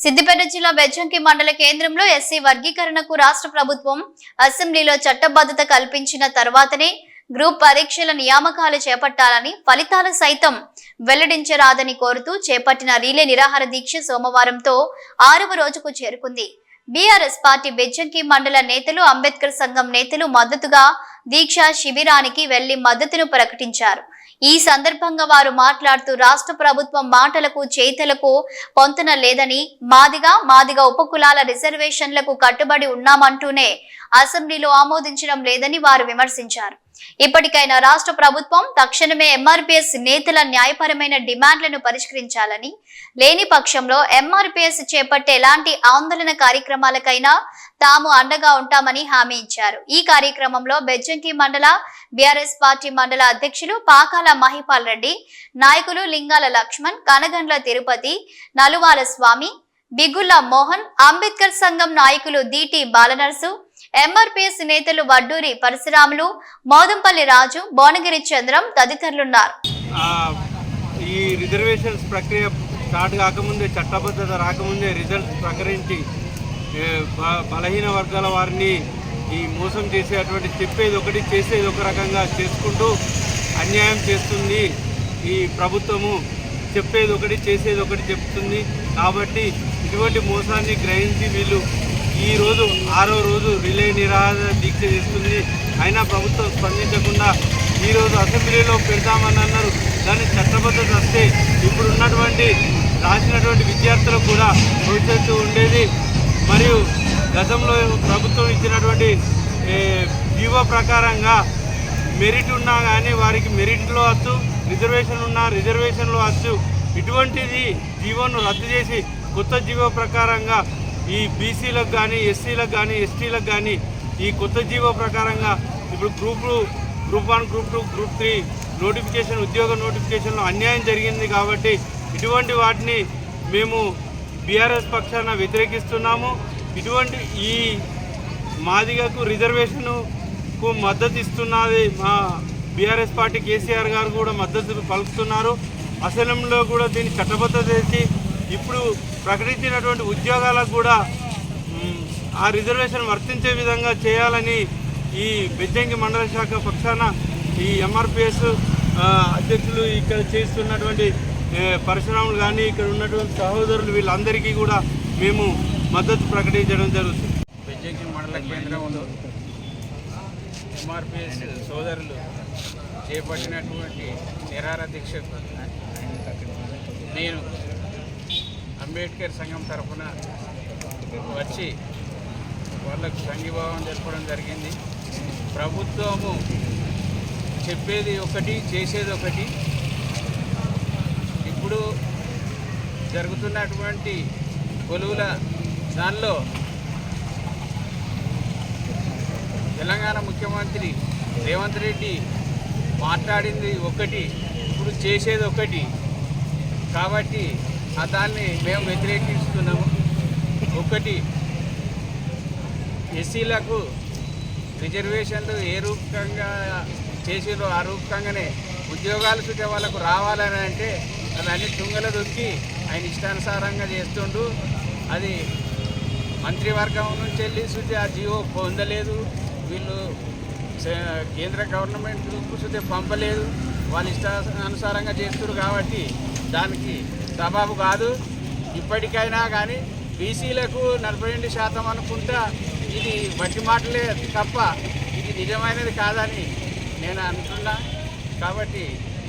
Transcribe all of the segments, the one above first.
సిద్దిపేట జిల్లా బెజ్జంకి మండల కేంద్రంలో ఎస్సీ వర్గీకరణకు రాష్ట్ర ప్రభుత్వం అసెంబ్లీలో చట్టబద్ధత కల్పించిన తర్వాతనే గ్రూప్ పరీక్షల నియామకాలు చేపట్టాలని ఫలితాలు సైతం వెల్లడించరాదని కోరుతూ చేపట్టిన రీలే నిరాహార దీక్ష సోమవారంతో ఆరవ రోజుకు చేరుకుంది. బీఆర్ఎస్ పార్టీ బెజ్జంకి మండల నేతలు అంబేద్కర్ సంఘం నేతలు మద్దతుగా దీక్ష శిబిరానికి వెళ్ళి మద్దతును ప్రకటించారు. ఈ సందర్భంగా వారు మాట్లాడుతూ రాష్ట్ర ప్రభుత్వం మాటలకు చేతలకు పొంతన లేదని మాదిగా మాదిగా ఉపకులాల రిజర్వేషన్లకు కట్టుబడి ఉన్నామంటూనే అసెంబ్లీలో ఆమోదించడం లేదని వారు విమర్శించారు. ఇప్పటికైనా రాష్ట్ర ప్రభుత్వం తక్షణమే ఎంఆర్పీఎస్ నేతల న్యాయపరమైన డిమాండ్లను పరిష్కరించాలని లేని పక్షంలో ఎంఆర్పీఎస్ చేపట్టే ఎలాంటి ఆందోళన కార్యక్రమాలకైనా తాము అండగా ఉంటామని హామీ ఇచ్చారు. ఈ కార్యక్రమంలో బెజ్జంకి మండల బీఆర్ఎస్ పార్టీ మండల అధ్యక్షులు లింగాల మహిపాల్ రెడ్డి నాయకులు లింగాల లక్ష్మణ్ కనగండ్ల తిరుపతి నలువాల స్వామి బిగుల్ల మోహన్ అంబేద్కర్ సంఘం నాయకులు దీటి బాలనర్సు ఎంఆర్పిఎస్ నేతలు వడ్డూరి పరశురాములు మోదంపల్లి రాజు భువనగిరి చంద్రం తదితరులున్నారు. ఈ రిజర్వేషన్స్ ప్రక్రియ స్టార్ట్ కాకముందే చట్టబద్ధత రాకముందే రిజల్ట్స్ ప్రకటించి బలహీన వర్గాల వారిని ఈ మోసం చేసేటువంటి చెప్పేది ఒకటి చేసేది ఒక రకంగా చేసుకుంటూ అన్యాయం చేస్తుంది. ఈ ప్రభుత్వము చెప్పేది ఒకటి చేసేది ఒకటి చెప్తుంది. కాబట్టి ఇటువంటి మోసాన్ని గ్రహించి వీళ్ళు ఈరోజు ఆరో రోజు రిలే నిరాహార దీక్ష చేస్తుంది. అయినా ప్రభుత్వం స్పందించకుండా ఈ రోజు అసెంబ్లీలో పెడతామని అన్నారు. దాన్ని చట్టబద్ధత వస్తే ఇప్పుడు ఉన్నటువంటి రాసినటువంటి విద్యార్థులకు కూడా భవిష్యత్తు ఉండేది. మరియు గతంలో ప్రభుత్వం ఇచ్చినటువంటి వ్యూహ జీవో ప్రకారంగా మెరిట్ ఉన్నా కానీ వారికి మెరిట్లో వచ్చు రిజర్వేషన్ ఉన్నా రిజర్వేషన్లో వచ్చు ఇటువంటిది జీవోను రద్దు చేసి కొత్త జీవో ప్రకారంగా ఈ బీసీలకు కానీ ఎస్సీలకు కానీ ఎస్టీలకు కానీ ఈ కొత్త జీవో ప్రకారంగా ఇప్పుడు group group one group two group three notification ఉద్యోగ నోటిఫికేషన్లో అన్యాయం జరిగింది కాబట్టి ఇటువంటి వాటిని మేము బీఆర్ఎస్ పక్షాన వ్యతిరేకిస్తున్నాము. ఇటువంటి ఈ మాదిగకు రిజర్వేషన్కు మద్దతు ఇస్తున్నది మా బీఆర్ఎస్ పార్టీ కేసీఆర్ గారు కూడా మద్దతు పలుకుతున్నారు. అసెంబ్లీలో కూడా దీన్ని చట్టబద్ధత చేసి ఇప్పుడు ప్రకటించినటువంటి ఉద్యోగాలకు కూడా ఆ రిజర్వేషన్ వర్తించే విధంగా చేయాలని ఈ బెజ్జంకి మండల శాఖ పక్షాన ఈ ఎంఆర్పిఎస్ అధ్యక్షులు ఇక్కడ చేస్తున్నటువంటి పరశురాములు కానీ ఇక్కడ ఉన్నటువంటి సహోదరులు వీళ్ళందరికీ కూడా మేము మద్దతు ప్రకటించడం జరుగుతుంది. బెజ్జంకి మండల కేంద్రంలో ఎంఆర్పిఎస్ సోదరులు చేపట్టినటువంటి నిరార దీక్షకు నేను అంబేద్కర్ సంఘం తరఫున వచ్చి వాళ్ళకు సంఘీభావం జరపడం జరిగింది. ప్రభుత్వము చెప్పేది ఒకటి చేసేది ఒకటి. ఇప్పుడు జరుగుతున్నటువంటి కొలువుల దానిలో తెలంగాణ ముఖ్యమంత్రి రేవంత్ రెడ్డి మాట్లాడింది ఒకటి ఇప్పుడు చేసేది ఒకటి. కాబట్టి దాన్ని మేము వ్యతిరేకిస్తున్నాము. ఒకటి ఎస్సీలకు రిజర్వేషన్లు ఏ రూపకంగా చేసిరో ఆ రూపకంగానే ఉద్యోగాలు చూసే వాళ్ళకు రావాలని అంటే అవన్నీ తుంగల దొక్కి ఆయన ఇష్టానుసారంగా చేస్తుండు. అది మంత్రివర్గం నుంచి వెళ్ళి చూసి ఆ జీవో పొందలేదు. వీళ్ళు కేంద్ర గవర్నమెంట్ కూర్చుంటే పంపలేదు. వాళ్ళు ఇష్టానుసారంగా చేస్తున్నారు కాబట్టి దానికి సబాబు కాదు. ఇప్పటికైనా కానీ బీసీలకు నలభై రెండు శాతం అనుకుంటా ఇది బట్టి మాటలే తప్ప ఇది నిజమైనది కాదని నేను అంటున్నా కాబట్టి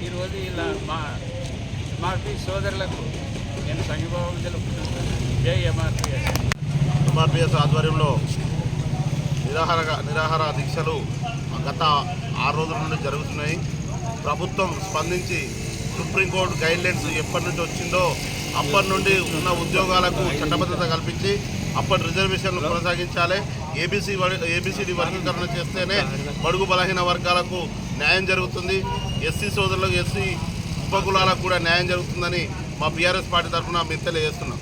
ఈరోజు ఇలా మా ఎంఆర్పి సోదరులకు నేను సంఘీభావం తెలుపుతున్నాను. జై ఎంఆర్పిఎస్. ఎంఆర్పిఎస్ ఆధ్వర్యంలో నిరాహార నిరాహార దీక్షలు గత ఆరు రోజుల నుండి జరుగుతున్నాయి. ప్రభుత్వం స్పందించి సుప్రీంకోర్టు గైడ్లైన్స్ ఎప్పటి నుంచి వచ్చిందో అప్పటి నుండి ఉన్న ఉద్యోగాలకు చట్టబద్ధత కల్పించి అప్పటి రిజర్వేషన్లు కొనసాగించాలి. ఏబీసీ ఏబీసీడీ వర్గీకరణ చేస్తేనే బడుగు బలహీన వర్గాలకు న్యాయం జరుగుతుంది. ఎస్సీ సోదరులకు ఎస్సీ ఉపకులాలకు కూడా న్యాయం జరుగుతుందని మా బీఆర్ఎస్ పార్టీ తరఫున మేము తెలియజేస్తున్నాం.